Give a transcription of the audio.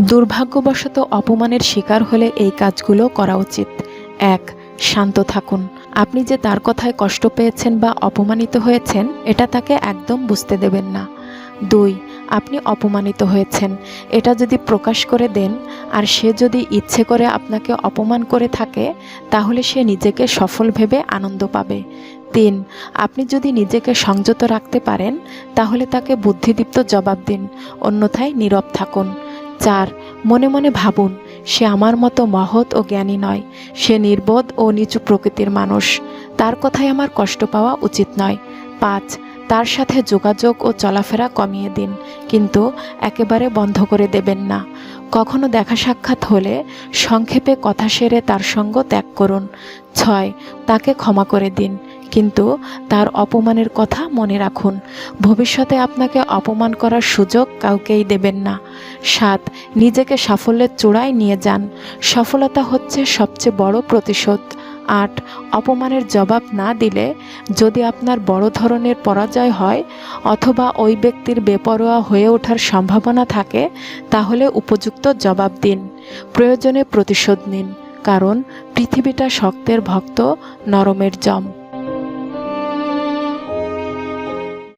দুর্ভাগ্যবশত অপমানের শিকার হলে এই কাজগুলো করা উচিত। এক, শান্ত থাকুন। আপনি যে তার কথায় কষ্ট পেয়েছেন বা অপমানিত হয়েছেন, এটা তাকে একদম বুঝতে দেবেন না। দুই, আপনি অপমানিত হয়েছেন। এটা যদি প্রকাশ করে দেন, আর সে যদি ইচ্ছে করে আপনাকে অপমান করে থাকে, তাহলে সে নিজেকে সফল ভেবে আনন্দ পাবে। তিন, আপনি যদি নিজেকে সংযত রাখতে পারেন, তাহলে তাকে বুদ্ধিদীপ্ত জবাব দিন। অন্যথায় নীরব থাকুন। চার, মনে মনে ভাবুন, সে আমার মতো মহৎ ও জ্ঞানী নয়। সে নির্বোধ ও নিচু প্রকৃতির মানুষ। তার কথায় আমার কষ্ট পাওয়া উচিত নয়। পাঁচ, তার সাথে যোগাযোগ ও চলাফেরা কমিয়ে দিন, কিন্তু একেবারে বন্ধ করে দেবেন না। কখনো দেখা সাক্ষাৎ হলে সংক্ষেপে কথা সেরে তার সঙ্গ ত্যাগ করুন। ছয়, তাকে ক্ষমা করে দিন। কিন্তু তার অপমানের কথা মনে রাখুন। ভবিষ্যতে আপনাকে অপমান করার সুযোগ কাউকেই দেবেন না। সাত, নিজেকে সাফল্যের চূড়ায় নিয়ে যান। সফলতা হচ্ছে সবচেয়ে বড় প্রতিশোধ। আট, অপমানের জবাব না দিলে যদি আপনার বড় ধরনের পরাজয় হয় অথবা ওই ব্যক্তির বেপরোয়া হয়ে ওঠার সম্ভাবনা থাকে, তাহলে উপযুক্ত জবাব দিন। প্রয়োজনে প্রতিশোধ নিন। কারণ পৃথিবীটা শক্তের ভক্ত, নরমের জম।